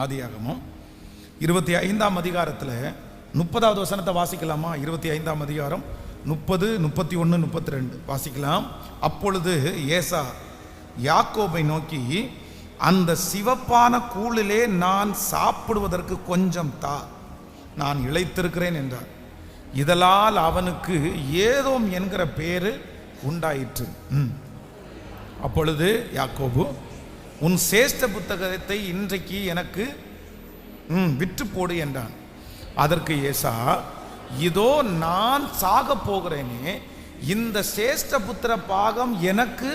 ஆதியாகமும். இருபத்தி ஐந்தாம் அதிகாரத்தில் முப்பதாவது வசனத்தை வாசிக்கலாமா? இருபத்தி ஐந்தாம் அதிகாரம் முப்பது முப்பத்தி ஒன்று முப்பத்தி ரெண்டு வாசிக்கலாம். அப்பொழுது ஏசா யாக்கோபை நோக்கி அந்த சிவப்பான கூழிலே நான் சாப்பிடுவதற்கு கொஞ்சம் தா. நான் இழைத்திருக்கிறேன் என்றார். இதலால் அவனுக்கு ஏதோம் என்கிற பேரு உண்டாயிற்று. ம். அப்பொழுது யாக்கோபு உன் சேஷ்ட புத்தகத்தை இன்றைக்கு எனக்கு ம், விற்று போடு என்றான். அதற்கு ஏசா இதோ நான் சாக போகிறேனே இந்த சேஷ்ட புத்திர பாகம் எனக்கு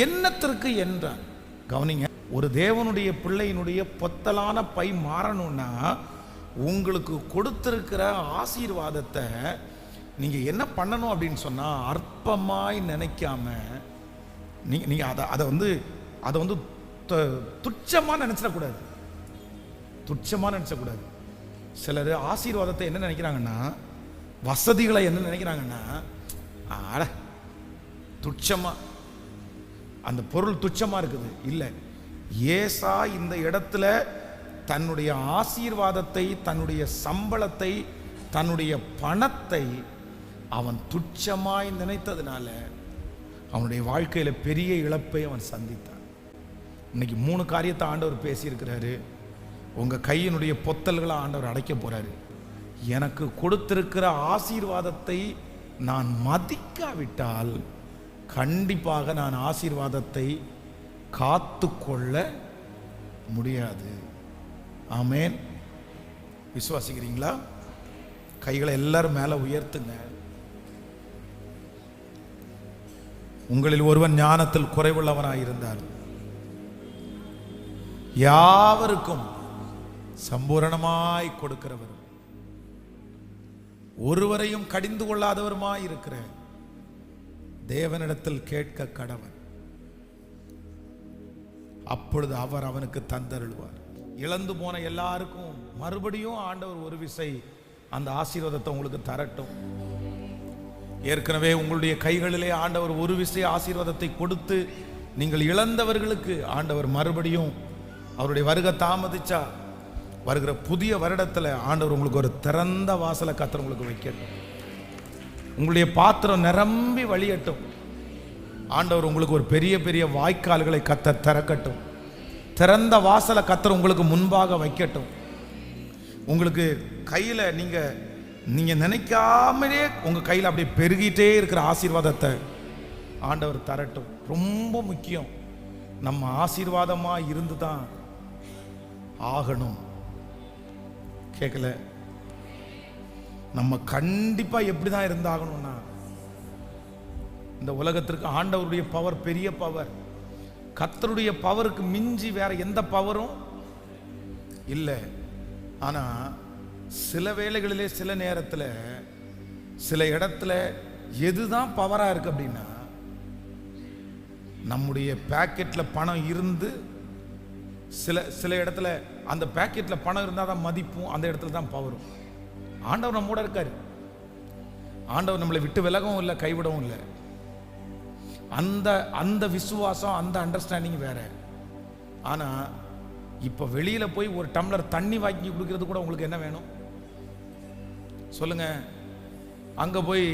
என்னத்திற்கு என்றான். கவனிங்க ஒரு தேவனுடைய பிள்ளையினுடைய பொத்தலான பை மாறணும்னா உங்களுக்கு கொடுத்திருக்கிற ஆசீர்வாதத்தை நீங்கள் என்ன பண்ணணும் அப்படின்னு சொன்னால் அற்பமாய் நினைக்காம நீங்கள் நீங்கள் அதை அதை வந்து அதை வந்து துச்சமாக நினச்சிடக்கூடாது. துச்சமாக நினச்சக்கூடாது சிலர் ஆசீர்வாதத்தை என்ன நினைக்கிறாங்கன்னா வசதிகளை என்ன நினைக்கிறாங்கன்னா ஆட துச்சமாக அந்த பொருள் துச்சமாக இருக்குது. இல்லை ஏசா இந்த இடத்துல தன்னுடைய ஆசீர்வாதத்தை தன்னுடைய சம்பளத்தை தன்னுடைய பணத்தை அவன் துச்சமாய் நினைத்ததுனால அவனுடைய வாழ்க்கையில் பெரிய இழப்பை அவன் சந்தித்தான். இன்னைக்கு மூணு காரியத்தை ஆண்டவர் பேசியிருக்கிறாரு. உங்கள் கையினுடைய பொத்தல்களை ஆண்டவர் அடைக்க போகிறாரு எனக்கு கொடுத்திருக்கிற ஆசீர்வாதத்தை நான் மதிக்காவிட்டால் கண்டிப்பாக நான் ஆசீர்வாதத்தை காத்துக்கொள்ள முடியாது. ஆமேன். விசுவாசிக்கிறீங்களா? கைகளை எல்லாரும் மேலே உயர்த்துங்க. உங்களில் ஒருவன் ஞானத்தில் குறைவுள்ளவனாயிருந்தால் யாவருக்கும் சம்பூரணமாய் கொடுக்கிறவர். ஒருவரையும் கடிந்து கொள்ளாதவருமாய் இருக்கிற தேவனிடத்தில் கேட்க கடவன். அப்பொழுது அவர் அவனுக்கு தந்தருள்வார். இழந்து போன எல்லாருக்கும் மறுபடியும் ஆண்டவர் ஒரு விசை அந்த ஆசீர்வாதத்தை உங்களுக்கு தரட்டும். ஏற்கனவே உங்களுடைய கைகளிலே ஆண்டவர் ஒரு விசை ஆசீர்வாதத்தை கொடுத்து நீங்கள் இழந்தவர்களுக்கு ஆண்டவர் மறுபடியும் அவருடைய வருகை தாமதிச்சா வருகிற புதிய வருடத்தில் ஆண்டவர் உங்களுக்கு ஒரு திறந்த வாசலை கத்திர உங்களுக்கு வைக்கட்டும். உங்களுடைய பாத்திரம் நிரம்பி வழியட்டும். ஆண்டவர் உங்களுக்கு ஒரு பெரிய பெரிய வாய்க்கால்களை கத்த திறக்கட்டும். திறந்த வாசலை கத்தர் உங்களுக்கு முன்பாக வைக்கட்டும். உங்களுக்கு கையில் நீங்கள் நீங்கள் நினைக்காமலே உங்கள் கையில் அப்படியே பெருகிட்டே இருக்கிற ஆசீர்வாதத்தை ஆண்டவர் தரட்டும். ரொம்ப முக்கியம். நம்ம ஆசீர்வாதமாக இருந்து தான் ஆகணும். கேட்கல நம்ம கண்டிப்பாக எப்படி தான் இருந்தாகணும்னா இந்த உலகத்திற்கு ஆண்டவருடைய பவர் பெரிய பவர் கத்தருடைய பவருக்கு மிஞ்சி வேற எந்த பவரும் இல்லை. ஆனா சில வேளைகளிலே சில நேரத்தில் சில இடத்துல எதுதான் பவரா இருக்கு அப்படின்னா நம்முடைய பேக்கெட்ல பணம் இருந்து சில சில இடத்துல அந்த பேக்கெட்டில் பணம் இருந்தால் தான் மதிப்பும் அந்த இடத்துல தான் பவரும் ஆண்டவர் நம்மோட இருக்காரு. ஆண்டவர் நம்மளை விட்டு விலகவும் இல்லை கைவிடவும் இல்லை. அந்த அந்த விசுவாசம் அந்த அண்டர்ஸ்டாண்டிங் வேற. ஆனால் இப்போ வெளியில் போய் ஒரு டம்ளர் தண்ணி வாங்கி கொடுக்கறது கூட உங்களுக்கு என்ன வேணும்? சொல்லுங்க. அங்கே போய்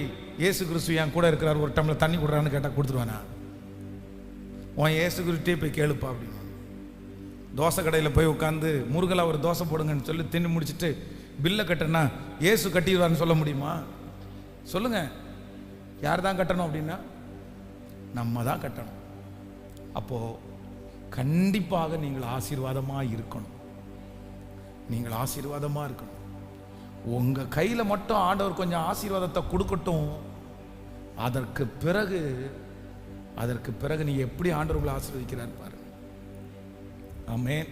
இயேசு கிறிஸ்து என் கூட இருக்கிறார் ஒரு டம்ளர் தண்ணி கொடுறான்னு கேட்டால் கொடுத்துருவானா? உன் ஏசு கிறிஸ்டே போய் கேளுப்பா அப்படின்னு. தோசை கடையில் போய் உட்காந்து முருகலா ஒரு தோசை போடுங்கன்னு சொல்லி தின்னு முடிச்சிட்டு பில்லை கட்டணுன்னா ஏசு கட்டிடுவார்னு சொல்ல முடியுமா? சொல்லுங்கள் யார் தான் கட்டணும் அப்படின்னா நம்ம தான் கட்டணும். அப்போ கண்டிப்பாக நீங்கள் ஆசீர்வாதமாக இருக்கணும். நீங்கள் ஆசீர்வாதமாக இருக்கணும். உங்கள் கையில் மட்டும் ஆண்டவர் கொஞ்சம் ஆசீர்வாதத்தை கொடுக்கட்டும். அதற்கு பிறகு அதற்கு பிறகு நீ எப்படி ஆண்டவர்களை ஆசீர்வதிக்கிறார் பாரு. ஆமென்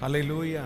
ஹalleluya